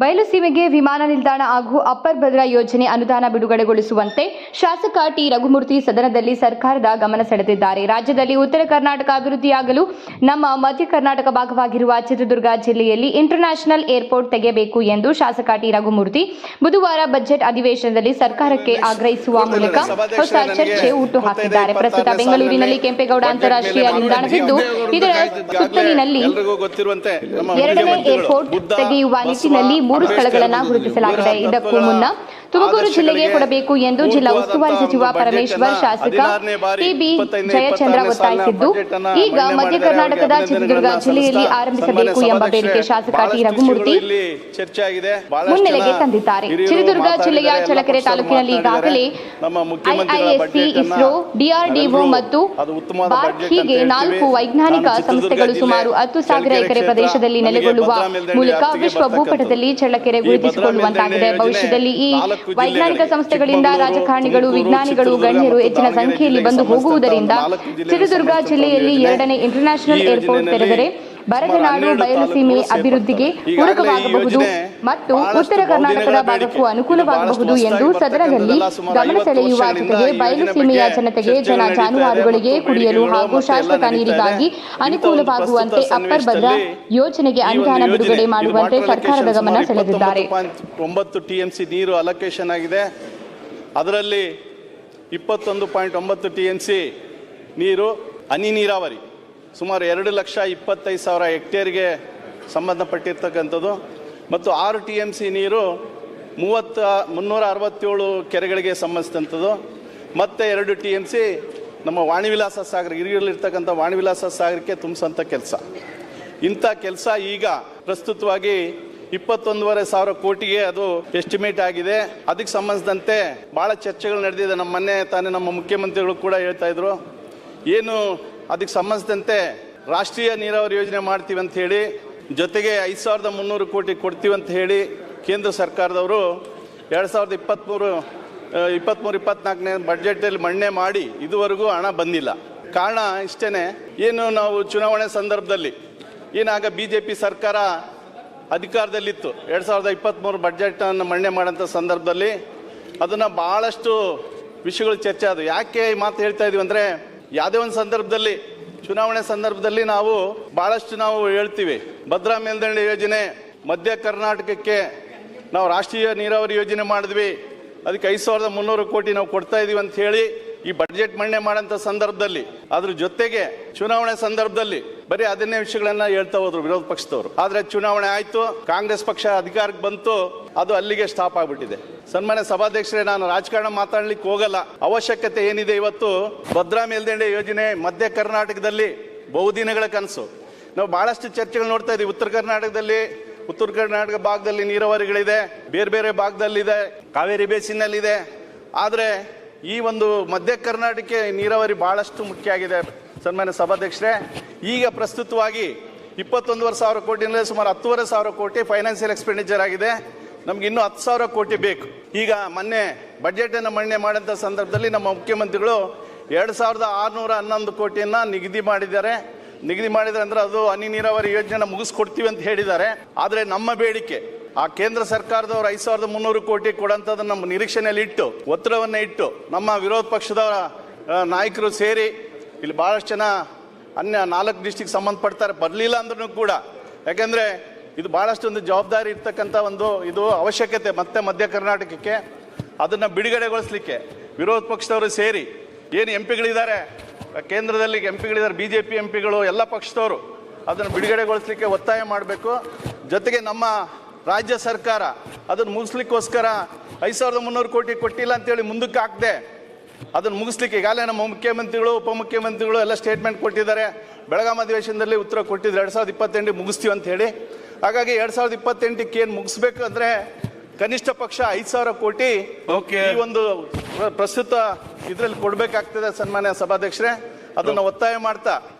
ಬಯಲುಸೀಮೆಗೆ ವಿಮಾನ ನಿಲ್ದಾಣ ಹಾಗೂ ಅಪ್ಪರ್ ಭದ್ರಾ ಯೋಜನೆ ಅನುದಾನ ಬಿಡುಗಡೆಗೊಳಿಸುವಂತೆ ಶಾಸಕ ಟಿ. ರಘುಮೂರ್ತಿ ಸದನದಲ್ಲಿ ಸರ್ಕಾರದ ಗಮನ ಸೆಳೆದಿದ್ದಾರೆ. ರಾಜ್ಯದಲ್ಲಿ ಉತ್ತರ ಕರ್ನಾಟಕ ಅಭಿವೃದ್ಧಿಯಾಗಲು ನಮ್ಮ ಮಧ್ಯ ಕರ್ನಾಟಕ ಭಾಗವಾಗಿರುವ ಚಿತ್ರದುರ್ಗ ಜಿಲ್ಲೆಯಲ್ಲಿ ಇಂಟರ್ನ್ಯಾಷನಲ್ ಏರ್ಪೋರ್ಟ್ ತೆಗೆಯಬೇಕು ಎಂದು ಶಾಸಕ ಟಿ. ರಘುಮೂರ್ತಿ ಬುಧವಾರ ಬಜೆಟ್ ಅಧಿವೇಶನದಲ್ಲಿ ಸರ್ಕಾರಕ್ಕೆ ಆಗ್ರಹಿಸುವ ಮೂಲಕ ಹೊಸ ಚರ್ಚೆ ಹುಟ್ಟುಹಾಕಿದ್ದಾರೆ ಪ್ರಸ್ತುತ ಬೆಂಗಳೂರಿನಲ್ಲಿ ಕೆಂಪೇಗೌಡ ಅಂತಾರಾಷ್ಟ್ರೀಯ ನಿಲ್ದಾಣವಿದ್ದು ಇದರ ಸುತ್ತಲಿನಲ್ಲಿ ಎರಡನೇ ಏರ್ಪೋರ್ಟ್ ತೆಗೆಯುವ ನಿಟ್ಟಿನಲ್ಲಿ ಮೂರು ಸ್ಥಳಗಳನ್ನು ಗುರುತಿಸಲಾಗಿದೆ. ಇದಕ್ಕೂ ಮುನ್ನ ತುಮಕೂರು ಜಿಲ್ಲೆಗೆ ಕೊಡಬೇಕು ಎಂದು ಜಿಲ್ಲಾ ಉಸ್ತುವಾರಿ ಸಚಿವ ಪರಮೇಶ್ವರ್ ಶಾಸಕ ಟಿಬಿ ಜಯಚಂದ್ರ ಒತ್ತಾಯಿಸಿದ್ದು. ಈಗ ಮಧ್ಯ ಕರ್ನಾಟಕದ ಚಿತ್ರದುರ್ಗ ಜಿಲ್ಲೆಯಲ್ಲಿ ಆರಂಭಿಸಬೇಕು ಎಂಬ ಬೇಡಿಕೆ ಶಾಸಕ ಟಿ. ರಘುಮೂರ್ತಿ ಮುನ್ನೆಲೆಗೆ ತಂದಿದ್ದಾರೆ. ಚಿತ್ರದುರ್ಗ ಜಿಲ್ಲೆಯ ಚಳಕೆರೆ ತಾಲೂಕಿನಲ್ಲಿ ಈಗಾಗಲೇ ಐಐಎಸ್ಸಿ ಇಸ್ರೋ ಡಿಆರ್ಡಿಒ ಮತ್ತು ಬಾರ್ಕ್ ಹೀಗೆ ನಾಲ್ಕು ವೈಜ್ಞಾನಿಕ ಸಂಸ್ಥೆಗಳು ಸುಮಾರು ಹತ್ತು ಸಾವಿರ ಎಕರೆ ಪ್ರದೇಶದಲ್ಲಿ ನೆಲೆಗೊಳ್ಳುವ ಮೂಲಕ ವಿಶ್ವ ಭೂಪಟದಲ್ಲಿ ಚಳ್ಳಕೆರೆ ಗುರುತಿಸಿಕೊಳ್ಳುವಂತಾಗಿದೆ. ಭವಿಷ್ಯದಲ್ಲಿ ಈ ವೈಜ್ಞಾನಿಕ ಸಂಸ್ಥೆಗಳಿಂದ ರಾಜಕಾರಣಿಗಳು ವಿಜ್ಞಾನಿಗಳು ಗಣ್ಯರು ಹೆಚ್ಚಿನ ಸಂಖ್ಯೆಯಲ್ಲಿ ಬಂದು ಹೋಗುವುದರಿಂದ ಚಿತ್ರದುರ್ಗ ಜಿಲ್ಲೆಯಲ್ಲಿ ಎರಡನೇ ಇಂಟರ್ನ್ಯಾಷನಲ್ ಏರ್ಪೋರ್ಟ್ ತೆರೆದರೆ ಬರಗನಾಡು ಬಯಲುಸೀಮೆ ಅಭಿವೃದ್ಧಿಗೆ ಪೂರಕವಾಗಬಹುದು ಮತ್ತು ಉತ್ತರ ಕರ್ನಾಟಕದ ಭಾಗಕ್ಕೂ ಅನುಕೂಲವಾಗಬಹುದು ಎಂದು ಸದನದಲ್ಲಿ ಗಮನ 50 ಸೆಳೆಯುವ ಜೊತೆಗೆ ಬಯಲುಸೀಮೆಯ ಜನತೆಗೆ ಜನ ಜಾನುವಾರುಗಳಿಗೆ ಕುಡಿಯಲು ಹಾಗೂ ಶಾಶ್ವತ ನೀರಿಗಾಗಿ ಅನುಕೂಲವಾಗುವಂತೆ ಅಪ್ಪರ್ ಭದ್ರಾ ಯೋಜನೆಗೆ ಅನುದಾನ ಬಿಡುಗಡೆ ಮಾಡುವಂತೆ ಸರ್ಕಾರದ ಗಮನ ಸೆಳೆದಿದ್ದಾರೆ. 29.9 ಟಿ ನೀರು ಅಲೋಕೇಶನ್ ಆಗಿದೆ. ಅದರಲ್ಲಿ ಇಪ್ಪತ್ತೊಂದು ಪಾಯಿಂಟ್ ಒಂಬತ್ತು ಟಿ ಎಂ ಸಿ ನೀರು ಹನಿ ನೀರಾವರಿ. ಸುಮಾರು ಎರಡು ಲಕ್ಷ ಇಪ್ಪತ್ತೈದು ಸಾವಿರ ಹೆಕ್ಟೇರ್ಗೆ ಸಂಬಂಧಪಟ್ಟಿರ್ತಕ್ಕಂಥದ್ದು. ಮತ್ತು ಆರು ಟಿ ಎಂ ಸಿ ನೀರು ಮೂವತ್ತ, ಮುನ್ನೂರ ಅರವತ್ತೇಳು ಕೆರೆಗಳಿಗೆ ಸಂಬಂಧಿಸಿದಂಥದ್ದು. ಮತ್ತು ಎರಡು ಟಿ ಎಂ ಸಿ ನಮ್ಮ ವಾಣಿವಿಲಾಸ ಸಾಗರ ಹಿರಿಯಲ್ಲಿರ್ತಕ್ಕಂಥ ವಾಣಿವಿಲಾಸ ಸಾಗರಕ್ಕೆ ತುಂಬಿಸೋಂಥ ಕೆಲಸ. ಇಂಥ ಕೆಲಸ ಈಗ ಪ್ರಸ್ತುತವಾಗಿ ಇಪ್ಪತ್ತೊಂದೂವರೆ ಸಾವಿರ ಕೋಟಿಗೆ ಅದು ಎಸ್ಟಿಮೇಟ್ ಆಗಿದೆ. ಅದಕ್ಕೆ ಸಂಬಂಧಿಸಿದಂತೆ ಭಾಳ ಚರ್ಚೆಗಳು ನಡೆದಿದೆ. ನಮ್ಮ ಮೊನ್ನೆ ತಾನೇ ನಮ್ಮ ಮುಖ್ಯಮಂತ್ರಿಗಳು ಕೂಡ ಹೇಳ್ತಾ ಇದ್ರು. ಏನು ಅದಕ್ಕೆ ಸಂಬಂಧಿಸಿದಂತೆ ರಾಷ್ಟ್ರೀಯ ನೀರಾವರಿ ಯೋಜನೆ ಮಾಡ್ತೀವಿ ಅಂತ ಹೇಳಿ, ಜೊತೆಗೆ ಐದು ಸಾವಿರದ ಮುನ್ನೂರು ಕೋಟಿ ಕೊಡ್ತೀವಿ ಅಂತ ಹೇಳಿ ಕೇಂದ್ರ ಸರ್ಕಾರದವರು ಎರಡು ಸಾವಿರದ ಇಪ್ಪತ್ತ್ಮೂರು ಇಪ್ಪತ್ತ್ಮೂರು ಇಪ್ಪತ್ನಾಲ್ಕನೇ ಬಡ್ಜೆಟಲ್ಲಿ ಮಣ್ಣೆ ಮಾಡಿ ಇದುವರೆಗೂ ಹಣ ಬಂದಿಲ್ಲ. ಕಾರಣ ಇಷ್ಟೇ ಏನು ನಾವು ಚುನಾವಣೆ ಸಂದರ್ಭದಲ್ಲಿ ಏನಾಗ ಬಿ ಜೆ ಪಿ ಸರ್ಕಾರ ಅಧಿಕಾರದಲ್ಲಿತ್ತು, ಎರಡು ಸಾವಿರದ ಇಪ್ಪತ್ತ್ಮೂರು ಬಡ್ಜೆಟನ್ನು ಮಣ್ಣೆ ಮಾಡೋಂಥ ಸಂದರ್ಭದಲ್ಲಿ ಅದನ್ನು ಭಾಳಷ್ಟು ವಿಷಯಗಳು ಚರ್ಚೆ ಆದವು. ಯಾಕೆ ಈ ಮಾತು ಹೇಳ್ತಾ ಇದ್ದೀವಿ ಅಂದರೆ ಯಾವುದೇ ಒಂದು ಸಂದರ್ಭದಲ್ಲಿ, ಚುನಾವಣೆ ಸಂದರ್ಭದಲ್ಲಿ ನಾವು ಬಹಳಷ್ಟು ನಾವು ಹೇಳ್ತೀವಿ. ಭದ್ರಾ ಮೇಲ್ದಂಡೆ ಯೋಜನೆ, ಮಧ್ಯ ಕರ್ನಾಟಕಕ್ಕೆ ನಾವು ರಾಷ್ಟ್ರೀಯ ನೀರಾವರಿ ಯೋಜನೆ ಮಾಡಿದ್ವಿ. ಅದಕ್ಕೆ ಐದು ಸಾವಿರದ ಮುನ್ನೂರು ಕೋಟಿ ನಾವು ಕೊಡ್ತಾ ಇದೀವಿ ಅಂತ ಹೇಳಿ ಈ ಬಜೆಟ್ ಮಂಡನೆ ಮಾಡೋಂಥ ಸಂದರ್ಭದಲ್ಲಿ. ಅದ್ರ ಜೊತೆಗೆ ಚುನಾವಣೆ ಸಂದರ್ಭದಲ್ಲಿ ಬರೀ ಅದನ್ನೇ ವಿಷಯಗಳನ್ನ ಹೇಳ್ತಾ ಹೋದ್ರು ವಿರೋಧ ಪಕ್ಷದವರು. ಆದ್ರೆ ಚುನಾವಣೆ ಆಯ್ತು, ಕಾಂಗ್ರೆಸ್ ಪಕ್ಷ ಅಧಿಕಾರಕ್ಕೆ ಬಂತು, ಅದು ಅಲ್ಲಿಗೆ ಸ್ಟಾಪ್ ಆಗ್ಬಿಟ್ಟಿದೆ. ಸನ್ಮಾನ್ಯ ಸಭಾಧ್ಯಕ್ಷರೇ, ನಾನು ರಾಜಕಾರಣ ಮಾತಾಡ್ಲಿಕ್ಕೆ ಹೋಗಲ್ಲ. ಅವಶ್ಯಕತೆ ಏನಿದೆ ಇವತ್ತು? ಭದ್ರಾ ಮೇಲ್ದಂಡೆ ಯೋಜನೆ, ಮಧ್ಯ ಕರ್ನಾಟಕದಲ್ಲಿ ಬಹುದಿನಗಳ ಕನಸು. ನಾವು ಬಹಳಷ್ಟು ಚರ್ಚೆಗಳು ನೋಡ್ತಾ ಇದ್ದೀವಿ. ಉತ್ತರ ಕರ್ನಾಟಕದಲ್ಲಿ, ಉತ್ತರ ಕರ್ನಾಟಕ ಭಾಗದಲ್ಲಿ ನೀರಾವರಿಗಳಿದೆ, ಬೇರೆ ಬೇರೆ ಭಾಗದಲ್ಲಿದೆ, ಕಾವೇರಿ ಬೇಸಿನಲ್ಲಿದೆ. ಆದರೆ ಈ ಒಂದು ಮಧ್ಯ ಕರ್ನಾಟಕಕ್ಕೆ ನೀರಾವರಿ ಬಹಳಷ್ಟು ಮುಖ್ಯ ಆಗಿದೆ. ಸನ್ಮಾನ್ಯ ಸಭಾಧ್ಯಕ್ಷರೇ, ಈಗ ಪ್ರಸ್ತುತವಾಗಿ ಇಪ್ಪತ್ತೊಂದುವರೆ ಸಾವಿರ ಕೋಟಿಯಿಂದಲೇ ಸುಮಾರು ಹತ್ತುವರೆ ಸಾವಿರ ಕೋಟಿ ಫೈನಾನ್ಷಿಯಲ್ ಎಕ್ಸ್ಪೆಂಡಿಚರ್ ಆಗಿದೆ. ನಮ್ಗೆ ಇನ್ನೂ ಹತ್ತು ಸಾವಿರ ಕೋಟಿ ಬೇಕು. ಈಗ ಮೊನ್ನೆ ಬಜೆಟನ್ನು ಮಂಡನೆ ಮಾಡಿದಂಥ ಸಂದರ್ಭದಲ್ಲಿ ನಮ್ಮ ಮುಖ್ಯಮಂತ್ರಿಗಳು ಎರಡು ಸಾವಿರದ ಆರುನೂರ ಹನ್ನೊಂದು ಕೋಟಿಯನ್ನು ನಿಗದಿ ಮಾಡಿದ್ದಾರೆ. ನಿಗದಿ ಮಾಡಿದರೆ ಅಂದ್ರೆ ಅದು ಹನಿ ನೀರಾವರಿ ಯೋಜನೆ ಮುಗಿಸ್ಕೊಡ್ತೀವಿ ಅಂತ ಹೇಳಿದ್ದಾರೆ. ಆದರೆ ನಮ್ಮ ಬೇಡಿಕೆ, ಆ ಕೇಂದ್ರ ಸರ್ಕಾರದವರು ಐದು ಸಾವಿರದ ಮುನ್ನೂರು ಕೋಟಿ ಕೊಡೋಂಥದ್ದು ನಮ್ಮ ನಿರೀಕ್ಷೆಯಲ್ಲಿ ಇಟ್ಟು, ಒತ್ತಡವನ್ನು ಇಟ್ಟು, ನಮ್ಮ ವಿರೋಧ ಪಕ್ಷದವರ ನಾಯಕರು ಸೇರಿ ಇಲ್ಲಿ ಭಾಳಷ್ಟು ಜನ ಅನ್ಯ ನಾಲ್ಕು ಡಿಸ್ಟಿಕ್ ಸಂಬಂಧಪಡ್ತಾರೆ. ಬರಲಿಲ್ಲ ಅಂದ್ರೂ ಕೂಡ. ಯಾಕೆಂದರೆ ಇದು ಬಹಳಷ್ಟು ಒಂದು ಜವಾಬ್ದಾರಿ ಇರ್ತಕ್ಕಂಥ ಒಂದು ಇದು ಅವಶ್ಯಕತೆ ಮತ್ತೆ ಮಧ್ಯ ಕರ್ನಾಟಕಕ್ಕೆ. ಅದನ್ನ ಬಿಡುಗಡೆಗೊಳಿಸ್ಲಿಕ್ಕೆ ವಿರೋಧ ಪಕ್ಷದವರು ಸೇರಿ ಏನು ಎಂ ಪಿಗಳಿದ್ದಾರೆ ಕೇಂದ್ರದಲ್ಲಿ ಎಂ ಪಿಗಳಿದ್ದಾರೆ ಬಿ ಜೆ ಪಿ ಎಂ ಪಿಗಳು ಎಲ್ಲ ಪಕ್ಷದವರು ಅದನ್ನು ಬಿಡುಗಡೆಗೊಳಿಸ್ಲಿಕ್ಕೆ ಒತ್ತಾಯ ಮಾಡಬೇಕು. ಜೊತೆಗೆ ನಮ್ಮ ರಾಜ್ಯ ಸರ್ಕಾರ ಅದನ್ನು ಮುಗಿಸ್ಲಿಕ್ಕೋಸ್ಕರ ಐದು ಸಾವಿರದ ಮುನ್ನೂರು ಕೋಟಿ ಕೊಟ್ಟಿಲ್ಲ ಅಂತೇಳಿ ಮುಂದಕ್ಕೆ ಹಾಕದೆ ಅದನ್ನು ಮುಗಿಸ್ಲಿಕ್ಕೆ ಈಗಾಗಲೇ ನಮ್ಮ ಮುಖ್ಯಮಂತ್ರಿಗಳು ಉಪಮುಖ್ಯಮಂತ್ರಿಗಳು ಎಲ್ಲ ಸ್ಟೇಟ್ಮೆಂಟ್ ಕೊಟ್ಟಿದ್ದಾರೆ. ಬೆಳಗಾಂ ಅಧಿವೇಶನದಲ್ಲಿ ಉತ್ತರ ಕೊಟ್ಟಿದ್ದಾರೆ ಎರಡು ಸಾವಿರದ ಇಪ್ಪತ್ತೆಂಟು ಮುಗಿಸ್ತೀವಿ ಅಂತ ಹೇಳಿ. ಹಾಗಾಗಿ ಎರಡು ಸಾವಿರದ ಇಪ್ಪತ್ತೆಂಟಕ್ಕೆ ಏನು ಮುಗಿಸ್ಬೇಕು ಅಂದರೆ ಕನಿಷ್ಠ ಪಕ್ಷ ಐದು ಸಾವಿರ ಕೋಟಿ ಓಕೆ ಈ ಒಂದು ಪ್ರ- ಪ್ರಸ್ತುತ ಇದರಲ್ಲಿ ಕೊಡಬೇಕಾಗ್ತದೆ ಸನ್ಮಾನ್ಯ ಸಭಾಧ್ಯಕ್ಷರೇ. ಅದನ್ನು ಒತ್ತಾಯ ಮಾಡ್ತಾ